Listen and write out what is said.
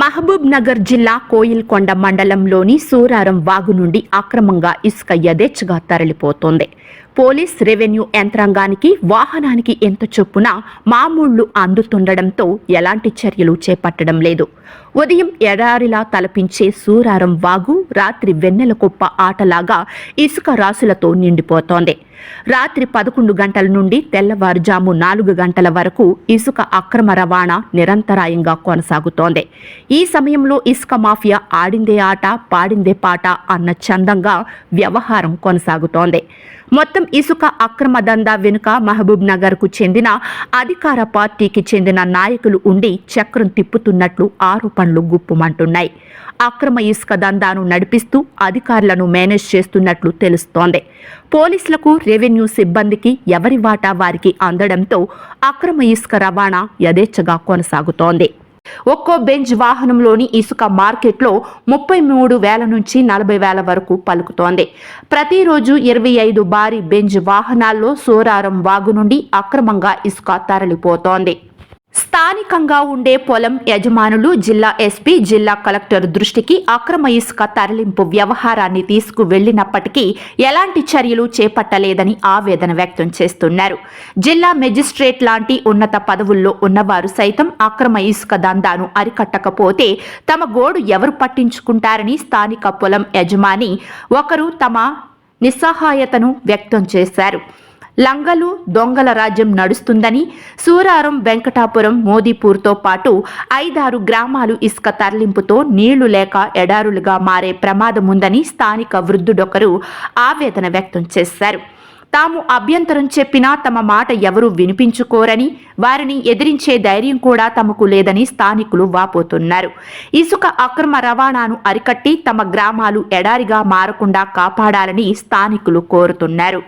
మహబూబ్ నగర్ జిల్లా కోయిల్కొండ మండలంలోని సూరారం వాగు నుండి అక్రమంగా ఇసుక యథేచ్ఛగా తరలిపోతోంది. పోలీస్ రెవెన్యూ యంత్రాంగానికి వాహనానికి ఎంత చొప్పున మామూళ్ళు అందుతుండడంతో ఎలాంటి చర్యలు చేపట్టడం లేదు. ఉదయం ఎడారిలా తలపించే సూరారం వాగు రాత్రి వెన్నెల కుప్ప ఆటలాగా ఇసుక రాసులతో నిండిపోతోంది. రాత్రి పదకొండు గంటల నుండి తెల్లవారుజాము నాలుగు గంటల వరకు ఇసుక అక్రమ రవాణా నిరంతరాయంగా కొనసాగుతోంది. ఈ సమయంలో ఇసుక మాఫియా ఆడిందే ఆట పాడిందే పాట అన్న చందంగా వ్యవహారం కొనసాగుతోంది. మొత్తం ఇసుక అక్రమ దందా వెనుక మహబూబ్ నగర్కు చెందిన అధికార పార్టీకి చెందిన నాయకులు ఉండి చక్రం తిప్పుతున్నట్లు ఆరోపణలు గుప్పుమంటున్నాయి. అక్రమ ఇసుక దందాను నడిపిస్తూ అధికారులను మేనేజ్ చేస్తున్నట్లు తెలుస్తోంది. పోలీసులకు రెవెన్యూ సిబ్బందికి ఎవరి వాటా వారికి అందడంతో అక్రమ ఇసుక రవాణా యథేచ్ఛగా కొనసాగుతోంది. ఒక్కో బెంజ్ వాహనంలోని ఇసుక మార్కెట్లో ముప్పై మూడు వేల నుంచి నలభై వేల వరకు పలుకుతోంది. ప్రతిరోజు ఇరవై ఐదు భారీ బెంజ్ వాహనాల్లో సోరారం వాగు నుండి అక్రమంగా ఇసుక తరలిపోతోంది. స్థానికంగా ఉండే పొలం యజమానులు జిల్లా ఎస్పీ జిల్లా కలెక్టర్ దృష్టికి అక్రమ ఇసుక తరలింపు వ్యవహారాన్ని తీసుకువెళ్ళినప్పటికీ ఎలాంటి చర్యలు చేపట్టలేదని ఆవేదన వ్యక్తం చేస్తున్నారు. జిల్లా మెజిస్ట్రేట్ లాంటి ఉన్నత పదవుల్లో ఉన్నవారు సైతం అక్రమ ఇసుక దందాను అరికట్టకపోతే తమ గోడు ఎవరు పట్టించుకుంటారని స్థానిక పొలం యజమాని ఒకరు తమ నిస్సహాయతను వ్యక్తం చేశారు. లంగలు దొంగల రాజ్యం నడుస్తుందని సూరారం వెంకటాపురం మోదీపూర్తో పాటు ఐదారు గ్రామాలు ఇసుక తరలింపుతో నీళ్ళు లేక ఎడారులుగా మారే ప్రమాదం ఉందని స్థానిక వృద్ధుడొకరు ఆవేదన వ్యక్తం చేశారు. తాము అభ్యంతరం చెప్పినా తమ మాట ఎవరూ వినిపించుకోరని వారిని ఎదిరించే ధైర్యం కూడా తమకు లేదని స్థానికులు వాపోతున్నారు. ఇసుక అక్రమ రవాణాను అరికట్టి తమ గ్రామాలు ఎడారిగా మారకుండా కాపాడాలని స్థానికులు కోరుతున్నారు.